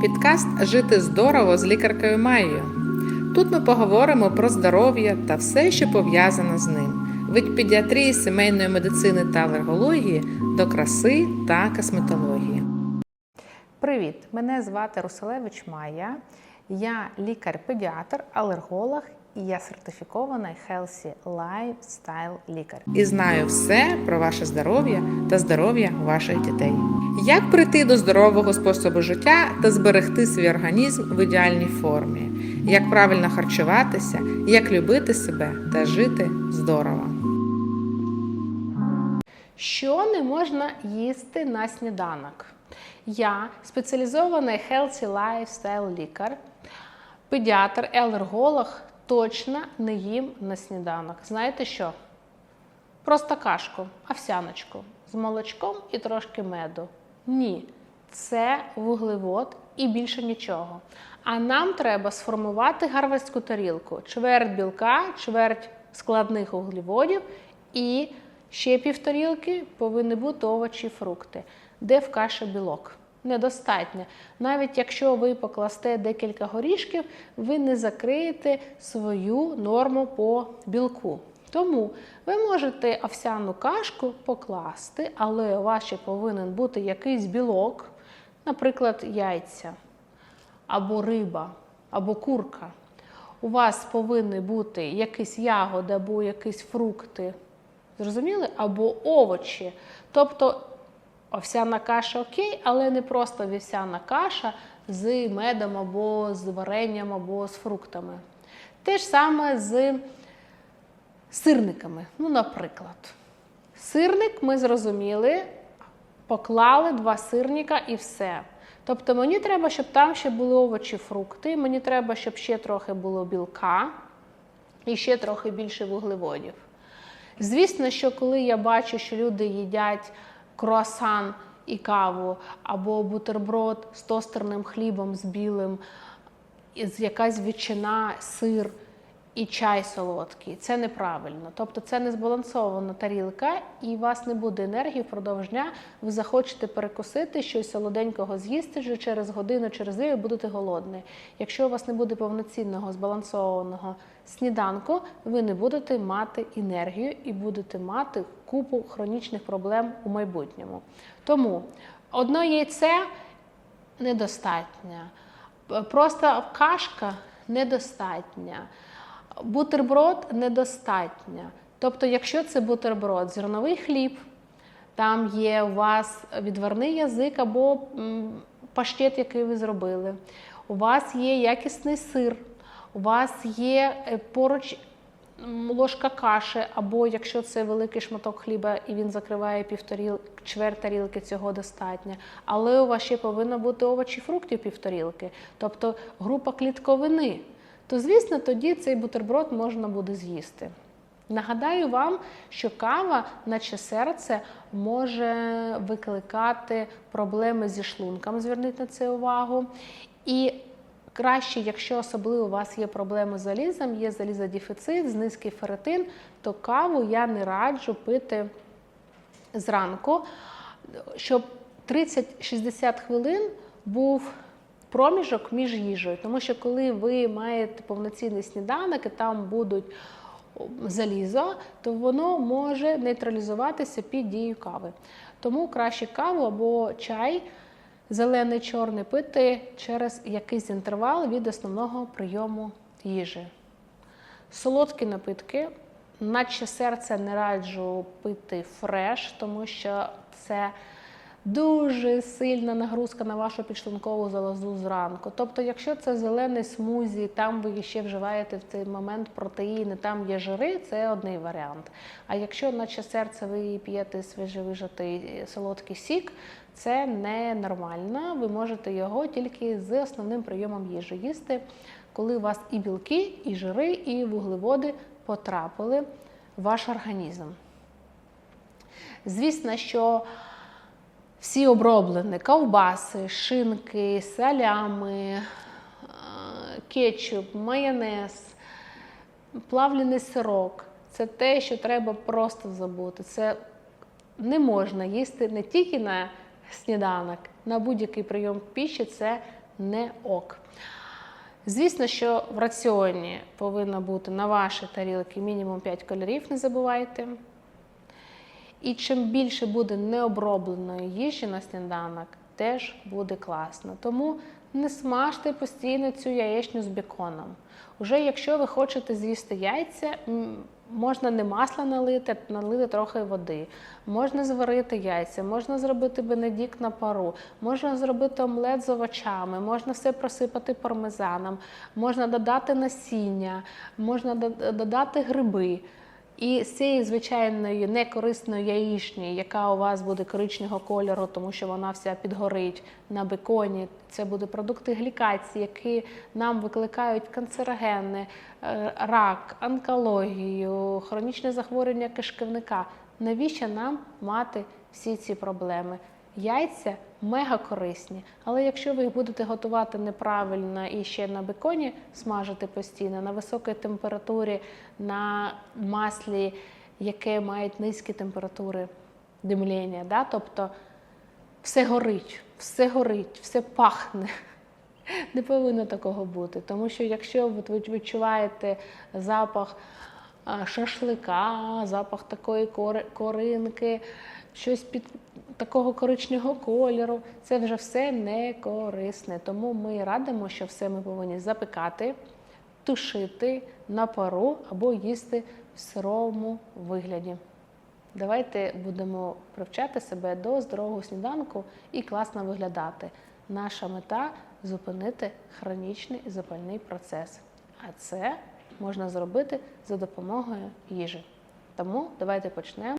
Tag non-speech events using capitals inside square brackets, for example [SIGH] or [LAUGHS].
Підкаст Жити здорово з лікаркою Майєю. Тут ми поговоримо про здоров'я та все, що пов'язане з ним. Від педіатрії, сімейної медицини та алергології до краси та косметології. Привіт! Мене звати Руселевич Майя. Я лікар-педіатр, алерголог і я сертифікований Healthy Lifestyle лікар. І знаю все про ваше здоров'я та здоров'я ваших дітей. Як прийти до здорового способу життя та зберегти свій організм в ідеальній формі, як правильно харчуватися, як любити себе та жити здорово. Що не можна їсти на сніданок? Я спеціалізований Healthy Lifestyle лікар, педіатр, алерголог точно не їм на сніданок. Знаєте що? Просто кашку, овсяночку з молочком і трошки меду. Ні, це вуглевод і більше нічого. А нам треба сформувати гарвардську тарілку: чверть білка, чверть складних вуглеводів і ще півторілки повинні бути овочі фрукти. Де в каші білок? Недостатньо. Навіть якщо ви покласте декілька горішків, ви не закриєте свою норму по білку. Тому ви можете овсяну кашку покласти, але у вас ще повинен бути якийсь білок, наприклад, яйця, або риба, або курка. У вас повинні бути якісь ягоди або якісь фрукти, зрозуміли? Або овочі. Тобто овсяна каша окей, але не просто вівсяна каша з медом або з варенням, або з фруктами. Те ж саме з сирниками. Ну, наприклад, сирник ми зрозуміли, поклали два сирника і все. Тобто мені треба, щоб там ще були овочі, фрукти, мені треба, щоб ще трохи було білка і ще трохи більше вуглеводів. Звісно, що коли я бачу, що люди їдять круасан і каву, або бутерброд з тостерним хлібом з білим, з якась ветчина, сир і чай солодкий. Це неправильно. Тобто це не збалансована тарілка, і у вас не буде енергії впродовж дня. Ви захочете перекусити щось солоденького з'їсти вже через годину, через дві ви будете голодні. Якщо у вас не буде повноцінного збалансованого сніданку, ви не будете мати енергію і будете мати купу хронічних проблем у майбутньому. Тому одне яйце недостатньо. Просто кашка недостатня. Бутерброд недостатньо. Тобто, якщо це бутерброд, зерновий хліб, там є у вас відварний язик або паштет, який ви зробили, у вас є якісний сир, у вас є е, поруч ложка каші, або якщо це великий шматок хліба і він закриває півторіл, чверть тарілки, цього достатньо. Але у вас ще повинно бути овочі фруктів півторілки, тобто група клітковини то звісно тоді цей бутерброд можна буде з'їсти. Нагадаю вам, що кава, наче серце, може викликати проблеми зі шлунком, зверніть на це увагу. І краще, якщо особливо у вас є проблеми з залізом, є залізодефіцит, низький ферритин, то каву я не раджу пити зранку, щоб 30-60 хвилин був проміжок між їжею. Тому що коли ви маєте повноцінний сніданок і там будуть залізо, то воно може нейтралізуватися під дією кави. Тому краще каву або чай, зелений чорний пити через якийсь інтервал від основного прийому їжі. Солодкі напитки, наче серце не раджу пити фреш, тому що це дуже сильна нагрузка на вашу підшлункову залозу зранку. Тобто, якщо це зелений смузі, там ви ще вживаєте в цей момент протеїни, там є жири, це одний варіант. А якщо, наче серце, ви п'єте свіжевижатий солодкий сік, це ненормально. Ви можете його тільки з основним прийомом їжі їсти, коли у вас і білки, і жири, і вуглеводи потрапили в ваш організм. Звісно, що всі оброблені ковбаси, шинки, салями, кетчуп, майонез, плавлений сирок. Це те, що треба просто забути. Це не можна їсти не тільки на сніданок, на будь-який прийом піші це не ок. Звісно, що в раціоні повинно бути на ваші тарілки мінімум 5 кольорів, не забувайте. І чим більше буде необробленої їжі на сніданок, теж буде класно. Тому не смажте постійно цю яєчню з беконом. Уже якщо ви хочете з'їсти яйця, можна не масло налити, а налити трохи води. Можна зварити яйця, можна зробити бенедікт на пару, можна зробити омлет з овочами, можна все просипати пармезаном, можна додати насіння, можна додати гриби. І з цієї звичайної некорисної яєчні, яка у вас буде коричневого кольору, тому що вона вся підгорить на беконі, це буде продукти глікації, які нам викликають канцерогени, е, рак, онкологію, хронічне захворювання кишківника. Навіщо нам мати всі ці проблеми? Яйця мега корисні, але якщо ви їх будете готувати неправильно і ще на беконі смажити постійно, на високій температурі, на маслі, яке має низькі температури димління, да? тобто все горить, все горить, все пахне. [LAUGHS] Не повинно такого бути. Тому що якщо ви відчуваєте запах шашлика, запах такої коринки, щось під такого коричневого кольору, це вже все не корисне. Тому ми радимо, що все ми повинні запекати, тушити на пару або їсти в сирому вигляді. Давайте будемо привчати себе до здорового сніданку і класно виглядати. Наша мета зупинити хронічний запальний процес. А це можна зробити за допомогою їжі. Тому давайте почнемо.